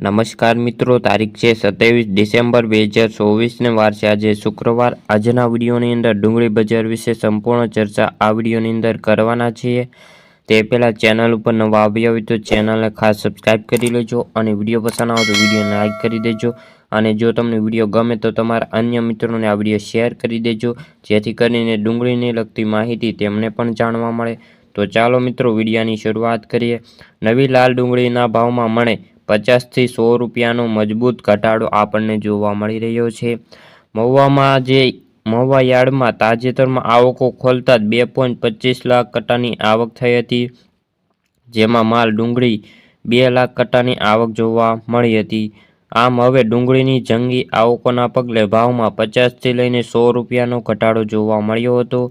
નમસ્કાર મિત્રો, તારીખ છે સત્યાવીસ ડિસેમ્બર બે હજાર ચોવીસને વાર છે. આજે શુક્રવાર. આજના વિડીયોની અંદર ડુંગળી બજાર વિશે સંપૂર્ણ ચર્ચા આ વિડીયોની અંદર કરવાના છીએ. તે પહેલાં ચેનલ ઉપર નવા આવ્યા હોય તો ચેનલને ખાસ સબસ્ક્રાઈબ કરી લેજો અને વીડિયો પસંદ આવે તો વિડીયોને લાઇક કરી દેજો. અને જો તમને વીડિયો ગમે તો તમારા અન્ય મિત્રોને આ વીડિયો શેર કરી દેજો, જેથી કરીને ડુંગળીને લગતી માહિતી તેમને પણ જાણવા મળે. તો ચાલો મિત્રો, વિડીયાની શરૂઆત કરીએ. નવી લાલ ડુંગળીના ભાવમાં મળે પચાસથી સો રૂપિયાનો મજબૂત ઘટાડો આપણને જોવા મળી રહ્યો છે. મહુવામાં જે મહુવા યાર્ડમાં તાજેતરમાં આવકો ખોલતા જ બે પોઈન્ટ પચીસ લાખ કટ્ટાની આવક થઈ હતી, જેમાં માલ ડુંગળી બે લાખ કટ્ટાની આવક જોવા મળી હતી. આમ હવે ડુંગળીની જંગી આવકોના પગલે ભાવમાં પચાસથી લઈને સો રૂપિયાનો ઘટાડો જોવા મળ્યો હતો.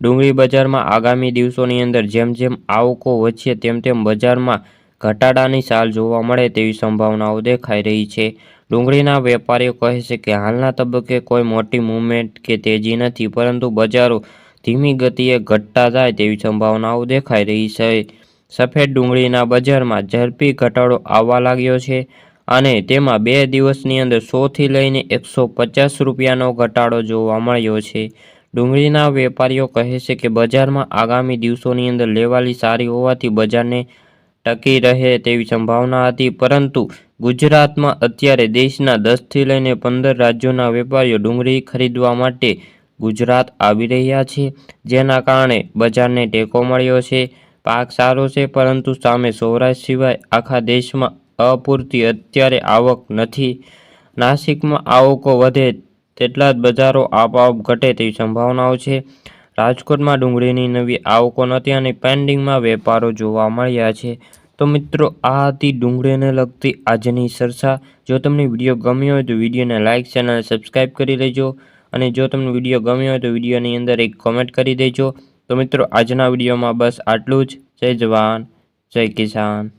ડુંગળી બજારમાં આગામી દિવસોની અંદર જેમ જેમ આવકો વધશે, તેમ તેમ બજારમાં ઘટાડાની ચાલ જોવા મળે તેવી સંભાવનાઓ દેખાઈ રહી છે. ડુંગળીના વેપારીઓ કહે છે કે, હાલના તબક્કે કોઈ મોટી મૂવમેન્ટ કે તેજી નથી, પરંતુ બજારો ધીમી ગતિએ ઘટતા જાય તેવી સંભાવનાઓ દેખાઈ રહી છે. સફેદ ડુંગળીના બજારમાં ઝડપી ઘટાડો આવવા લાગ્યો છે અને તેમાં બે દિવસની અંદર સોથી લઈને એકસો પચાસ રૂપિયાનો ઘટાડો જોવા મળ્યો છે. ડુંગળીના વેપારીઓ કહે છે કે, બજારમાં આગામી દિવસોની અંદર લેવાલી સારી હોવાથી બજારને ટકી રહે તેવી સંભાવના હતી, પરંતુ ગુજરાતમાં અત્યારે દેશના દસથી લઈને પંદર રાજ્યોના વેપારીઓ ડુંગળી ખરીદવા માટે ગુજરાત આવી રહ્યા છે. જેના કારણે બજારને ટેકો મળ્યો છે. પાક સારો છે, પરંતુ સામે સૌરાષ્ટ્ર સિવાય આખા દેશમાં અપૂરતી અત્યારે આવક નથી. નાસિકમાં આવકો વધે તેટલા જ બજારો આપોઆપ ઘટે તેવી સંભાવનાઓ છે. રાજકોટમાં ડુંગળીની નવી આવકો નથી અને પેન્ડિંગમાં વેપારો જોવા મળ્યા છે. તો મિત્રો, આ હતી ડુંગળીને લગતી આજની ચર્ચા. જો તમને વીડિયો ગમ્યો હોય તો વિડીયોને લાઇક ચેનલ સબસ્ક્રાઈબ કરી લેજો અને જો તમને વીડિયો ગમ્યો હોય તો વિડીયોની અંદર એક કોમેન્ટ કરી દેજો. તો મિત્રો, આજના વિડીયોમાં બસ આટલું જ. જય જવાન, જય કિસાન.